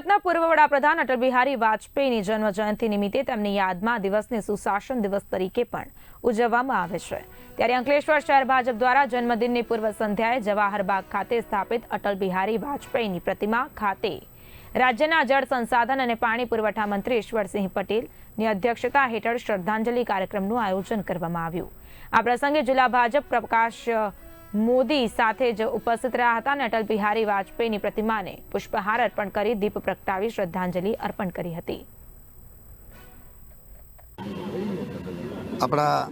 ભારતના પૂર્વ વડાપ્રધાન અટલ બિહારી વાજપેયીની જન્મ જયંતિ નિમિત્તે તેમની યાદમાં દિવસને સુશાસન દિવસ તરીકે પણ ઉજવવામાં આવે છે. ત્યારે અંકલેશ્વર શહેર ભાજપ દ્વારા જન્મદિનની પૂર્વ સંધ્યાએ જવાહરબાગ ખાતે સ્થાપિત અટલ બિહારી વાજપેયીની પ્રતિમા ખાતે રાજ્યના જળ સંસાધન અને પાણી પુરવઠા મંત્રી ઈશ્વરસિંહ પટેલની અધ્યક્ષતા હેઠળ શ્રદ્ધાંજલિ કાર્યક્રમનું આયોજન કરવામાં આવ્યું. આ પ્રસંગે જિલ્લા ભાજપ પ્રકાશ મોદી સાથે જ ઉપસ્થિત રહ્યા હતા અને અટલ બિહારી વાજપેયીની પ્રતિમાને પુષ્પહાર અર્પણ કરી દીપ પ્રગટાવી શ્રદ્ધાંજલિ અર્પણ કરી હતી. આપણા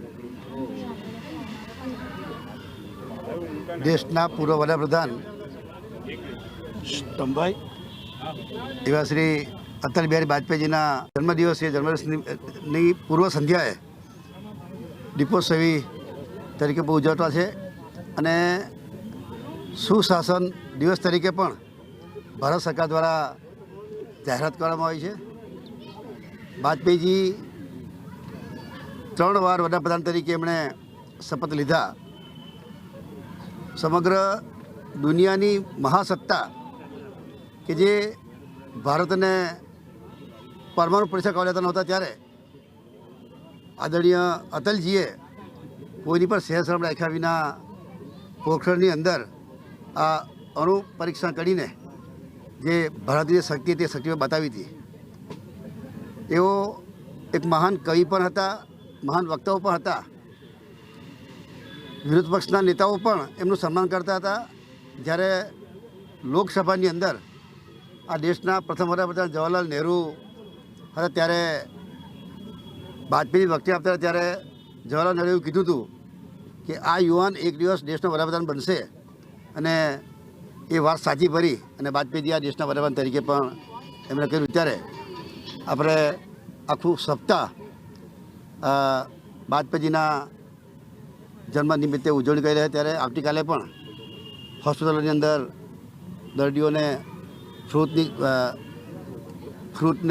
દેશના પૂર્વ વડાપ્રધાન સ્તંભાઈ એવા શ્રી અટલ બિહારી વાજપેયીજીના જન્મદિવસે, જન્મદિવસની પૂર્વ સંધ્યાએ દીપોત્સવી તરીકે બહુ ઉજવતા છે. અને સુશાસન દિવસ તરીકે પણ ભારત સરકાર દ્વારા જાહેરાત કરવામાં આવી છે. વાજપેયીજી ત્રણ વાર વડાપ્રધાન તરીકે એમણે શપથ લીધા. સમગ્ર દુનિયાની મહાસત્તા કે જે ભારતને પરમાણુ પરીક્ષા કરવા નહોતા ત્યારે આદરણીય અટલજીએ કોઈની પણ સહેજ શરમ રાખ્યા વિના પોખરણની અંદર આ અણુ પરીક્ષણ કરીને જે ભારતીય શક્તિ તે શક્તિઓ બતાવી હતી. એઓ એક મહાન કવિ પણ હતા, મહાન વક્તાઓ પણ હતા. વિરોધ પક્ષના નેતાઓ પણ એમનું સન્માન કરતા હતા. જ્યારે લોકસભાની અંદર આ દેશના પ્રથમ વડાપ્રધાન જવાહરલાલ નહેરુ હતા, ત્યારે વાજપેયી વખતે આપતા ત્યારે જવાહરલાલ નહેરુએ કીધું હતું કે આ યુવાન એક દિવસ દેશનો વડાપ્રધાન બનશે અને એ વાત સાચી ભરી અને વાજપેયીજી આ દેશના વડાપ્રધાન તરીકે પણ એમણે કર્યું. ત્યારે આપણે આખું સપ્તાહ વાજપેયીજીના જન્મ નિમિત્તે ઉજવણી કરી રહ્યા ત્યારે આવતીકાલે પણ હોસ્પિટલોની અંદર દર્દીઓને ફ્રૂટની ફ્રૂટ